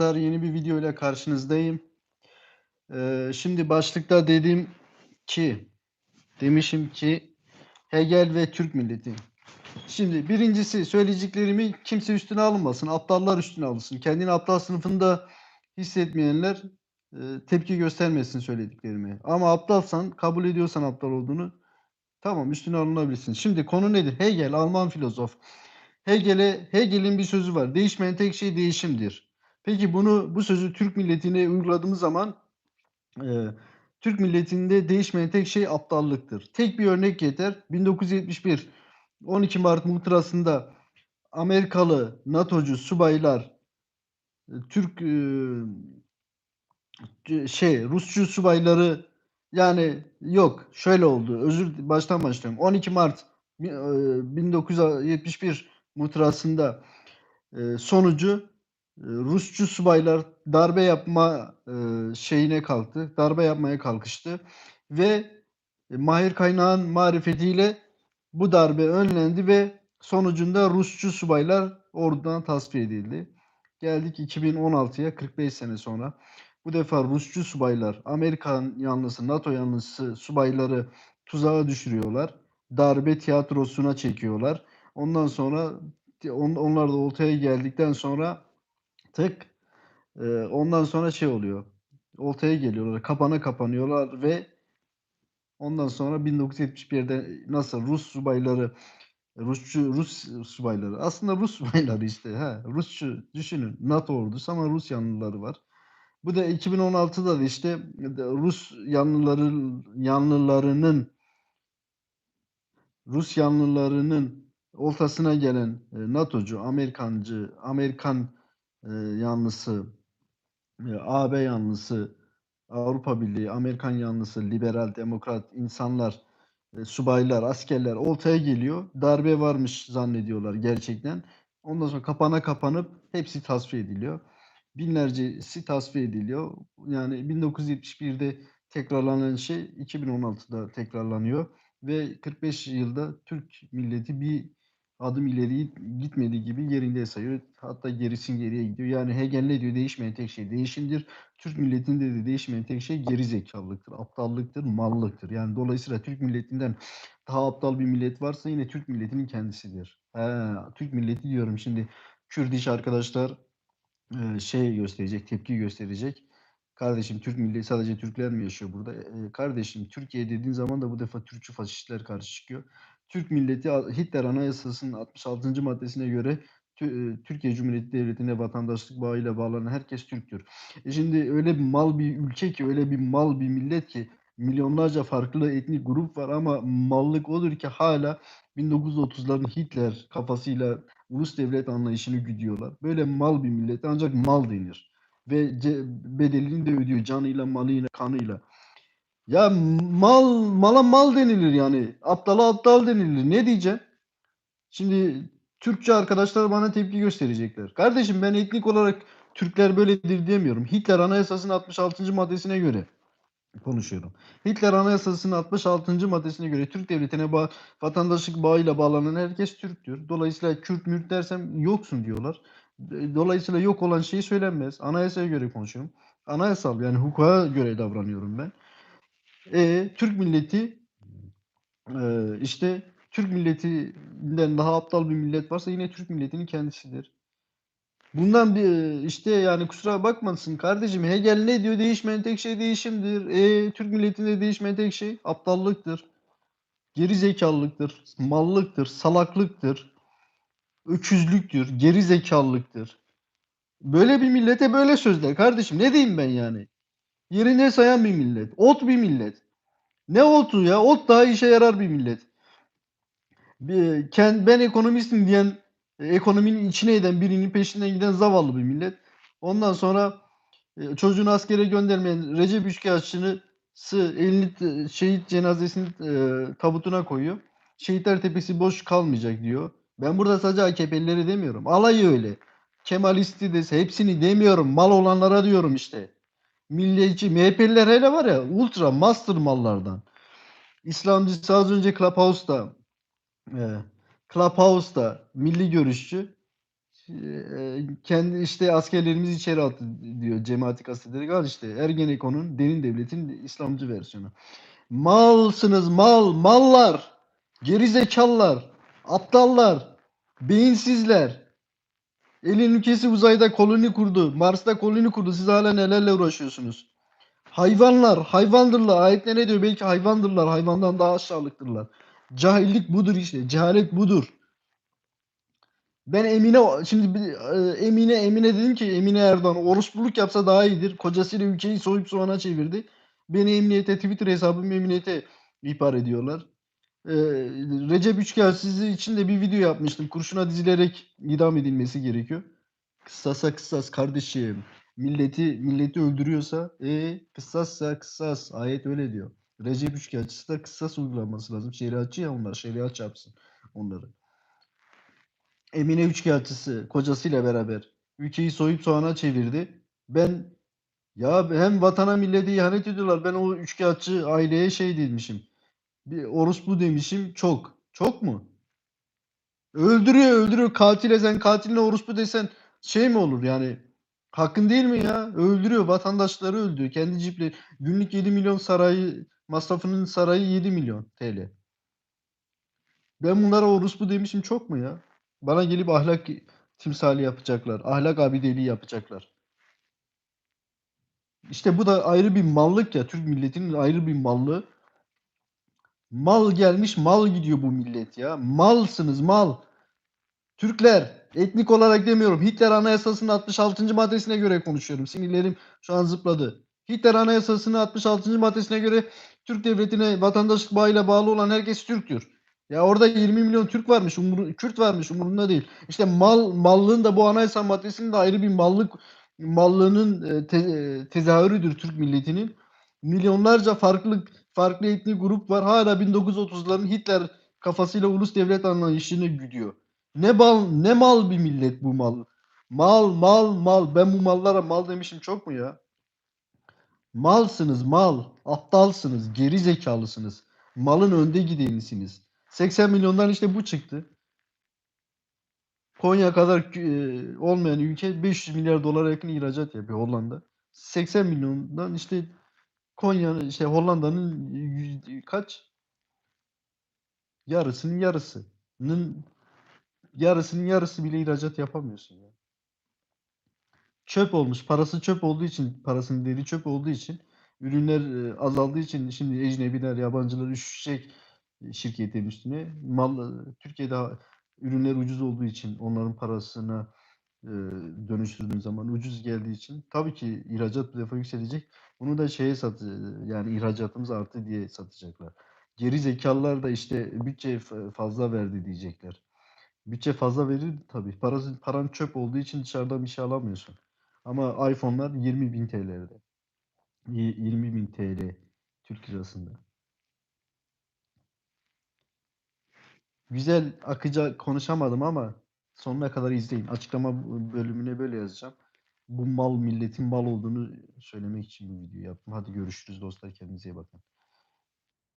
arkadaşlar yeni bir video ile karşınızdayım. Ee, şimdi başlıkta dedim ki demişim ki Hegel ve Türk milleti. Şimdi birincisi söyleyeceklerimi kimse üstüne alınmasın. Aptallar üstüne alınsın. Kendini aptal sınıfında hissetmeyenler e, tepki göstermesin söylediklerimi. Ama aptalsan, kabul ediyorsan aptal olduğunu tamam üstüne alınabilirsin. Şimdi konu nedir? Hegel, Alman filozof. Hegel'e Hegel'in bir sözü var. Değişmeyen tek şey değişimdir. Peki bunu bu sözü Türk milletine uyguladığımız zaman e, Türk milletinde değişmeyen tek şey aptallıktır. Tek bir örnek yeter. 1971 12 Mart muhtırasında Amerikalı NATO'cu subaylar e, Türk e, şey Rusçu subayları yani yok şöyle oldu. Özür baştan başlıyorum. 12 Mart e, 1971 muhtırasında e, sonucu Rusçu subaylar darbe yapma e, şeyine kalktı. Darbe yapmaya kalkıştı ve e, Mahir Kaynağ'ın marifetiyle bu darbe önlendi ve sonucunda Rusçu subaylar ordudan tasfiye edildi. Geldik 2016'ya 45 sene sonra. Bu defa Rusçu subaylar, Amerikan yanlısı, NATO yanlısı subayları tuzağa düşürüyorlar. Darbe tiyatrosuna çekiyorlar. Ondan sonra on, onlar da oltaya geldikten sonra tık e, ondan sonra şey oluyor. Oltaya geliyorlar. Kapana kapanıyorlar ve ondan sonra 1971'de nasıl Rus subayları Rusçu Rus subayları aslında Rus subayları işte ha Rusçu düşünün NATO ordusu ama Rus yanlıları var. Bu da 2016'da da işte Rus yanlıları yanlılarının Rus yanlılarının ortasına gelen NATO'cu, Amerikancı, Amerikan e, yanlısı, AB yanlısı, Avrupa Birliği, Amerikan yanlısı, liberal, demokrat insanlar, e, subaylar, askerler ortaya geliyor. Darbe varmış zannediyorlar gerçekten. Ondan sonra kapana kapanıp hepsi tasfiye ediliyor. Binlercesi tasfiye ediliyor. Yani 1971'de tekrarlanan şey 2016'da tekrarlanıyor ve 45 yılda Türk milleti bir adım ileri gitmediği gibi yerinde sayıyor. Hatta gerisin geriye gidiyor. Yani Hegel ne diyor? Değişmeyen tek şey değişimdir. Türk milletinde de değişmeyen tek şey geri zekalılıktır, aptallıktır, mallıktır. Yani dolayısıyla Türk milletinden daha aptal bir millet varsa yine Türk milletinin kendisidir. He, Türk milleti diyorum şimdi Kürt arkadaşlar e, şey gösterecek, tepki gösterecek. Kardeşim Türk milleti sadece Türkler mi yaşıyor burada? E, kardeşim Türkiye dediğin zaman da bu defa Türkçü faşistler karşı çıkıyor. Türk milleti Hitler Anayasası'nın 66. maddesine göre Türkiye Cumhuriyeti Devleti'ne vatandaşlık bağıyla bağlanan herkes Türktür. E şimdi öyle bir mal bir ülke ki, öyle bir mal bir millet ki milyonlarca farklı etnik grup var ama mallık odur ki hala 1930'ların Hitler kafasıyla ulus devlet anlayışını güdüyorlar. Böyle mal bir millet ancak mal denir. Ve bedelini de ödüyor canıyla, malıyla, kanıyla. Ya mal mala mal denilir yani. Aptala aptal denilir. Ne diyeceğim? Şimdi Türkçe arkadaşlar bana tepki gösterecekler. Kardeşim ben etnik olarak Türkler böyledir diyemiyorum. Hitler Anayasası'nın 66. maddesine göre konuşuyorum. Hitler Anayasası'nın 66. maddesine göre Türk devletine bağ, vatandaşlık bağıyla bağlanan herkes Türktür. Dolayısıyla Kürt mürt dersem yoksun diyorlar. Dolayısıyla yok olan şey söylenmez. Anayasaya göre konuşuyorum. Anayasal yani hukuka göre davranıyorum ben. E, Türk milleti e, işte Türk milletinden daha aptal bir millet varsa yine Türk milletinin kendisidir. Bundan bir işte yani kusura bakmasın kardeşim Hegel ne diyor? Değişmeyen tek şey değişimdir. E, Türk milletinde değişmeyen tek şey aptallıktır. Geri zekalılıktır, mallıktır, salaklıktır, öküzlüktür, geri zekalılıktır. Böyle bir millete böyle sözler kardeşim. Ne diyeyim ben yani? Yerine sayan bir millet. Ot bir millet. Ne otu ya? Ot daha işe yarar bir millet. Ben ekonomistim diyen, ekonominin içine eden birinin peşinden giden zavallı bir millet. Ondan sonra e, çocuğunu askere göndermeyen Recep Üçkağıtçı'nı elini şehit cenazesini e, tabutuna koyuyor. Şehitler Tepesi boş kalmayacak diyor. Ben burada sadece AKP'lileri demiyorum. Alayı öyle. Kemalisti dese hepsini demiyorum. Mal olanlara diyorum işte milliyetçi MHP'liler hele var ya ultra master mallardan. İslamcısı az önce Clubhouse'da e, Clubhouse'da milli görüşçü Eee, kendi işte askerlerimizi içeri attı diyor cemaati kastederek. Al işte Ergenekon'un derin devletin İslamcı versiyonu. Malsınız mal, mallar, gerizekalılar, aptallar, beyinsizler. Elin ülkesi uzayda koloni kurdu, Mars'ta koloni kurdu. Siz hala nelerle uğraşıyorsunuz? Hayvanlar, hayvandırlar. Ayette ne diyor? Belki hayvandırlar, hayvandan daha aşağılıktırlar. Cahillik budur işte, cehalet budur. Ben Emine şimdi e, Emine Emine dedim ki Emine Erdoğan orospuluk yapsa daha iyidir. Kocasıyla ülkeyi soyup soğana çevirdi. Beni emniyete Twitter hesabımı emniyete ihbar ediyorlar. Ee, Recep Üçkağıtsızı için de bir video yapmıştım. Kurşuna dizilerek idam edilmesi gerekiyor. Kıssasa kıssas kardeşim. Milleti milleti öldürüyorsa e kıssassa kıssas. Ayet öyle diyor. Recep Üçkağıtçısı da kıssas uygulanması lazım. Şeriatçı ya onlar. Şeriat yapsın onları. Emine Üçkağıtçısı kocasıyla beraber ülkeyi soyup soğana çevirdi. Ben ya hem vatana millete ihanet ediyorlar. Ben o üçkağıtçı aileye şey demişim. Bir orospu demişim. Çok. Çok mu? Öldürüyor öldürüyor. Katile sen katiline orospu desen şey mi olur yani? Hakkın değil mi ya? Öldürüyor. Vatandaşları öldürüyor. Kendi cipleri. Günlük 7 milyon sarayı masrafının sarayı 7 milyon TL. Ben bunlara orospu demişim çok mu ya? Bana gelip ahlak timsali yapacaklar. Ahlak abideliği yapacaklar. İşte bu da ayrı bir mallık ya. Türk milletinin ayrı bir mallığı. Mal gelmiş mal gidiyor bu millet ya. Malsınız mal. Türkler etnik olarak demiyorum. Hitler Anayasası'nın 66. maddesine göre konuşuyorum. Sinirlerim şu an zıpladı. Hitler Anayasası'nın 66. maddesine göre Türk devletine vatandaşlık bağıyla bağlı olan herkes Türktür. Ya orada 20 milyon Türk varmış, umur, Kürt varmış umurunda değil. İşte mal mallığın da bu anayasa maddesinin de ayrı bir mallık mallığının e, te, e, tezahürüdür Türk milletinin. Milyonlarca farklı farklı etnik grup var. Hala 1930'ların Hitler kafasıyla ulus devlet anlayışını güdüyor. Ne mal ne mal bir millet bu mal. Mal mal mal. Ben bu mallara mal demişim çok mu ya? Malsınız mal. Aptalsınız. Geri zekalısınız. Malın önde gidenisiniz. 80 milyondan işte bu çıktı. Konya kadar e, olmayan ülke 500 milyar dolara yakın ihracat yapıyor Hollanda. 80 milyondan işte Konya işte Hollanda'nın kaç? Yarısının yarısının yarısının yarısı bile ihracat yapamıyorsun ya. Çöp olmuş. Parası çöp olduğu için, parasının değeri çöp olduğu için, ürünler e, azaldığı için şimdi ecnebiler, yabancılar üşüşecek e, şirketin üstüne. Mal e, Türkiye'de ürünler ucuz olduğu için onların parasına e, zaman ucuz geldiği için tabii ki ihracat bu defa yükselecek. Bunu da şeye sat yani ihracatımız arttı diye satacaklar. Geri zekalılar da işte bütçe fazla verdi diyecekler. Bütçe fazla verir tabii. Parası, paran çöp olduğu için dışarıdan bir şey alamıyorsun. Ama iPhone'lar 20 bin TL'de. 20 bin TL Türk lirasında. Güzel akıcı konuşamadım ama sonuna kadar izleyin. Açıklama bölümüne böyle yazacağım. Bu mal milletin mal olduğunu söylemek için bu videoyu yaptım. Hadi görüşürüz dostlar. Kendinize iyi bakın.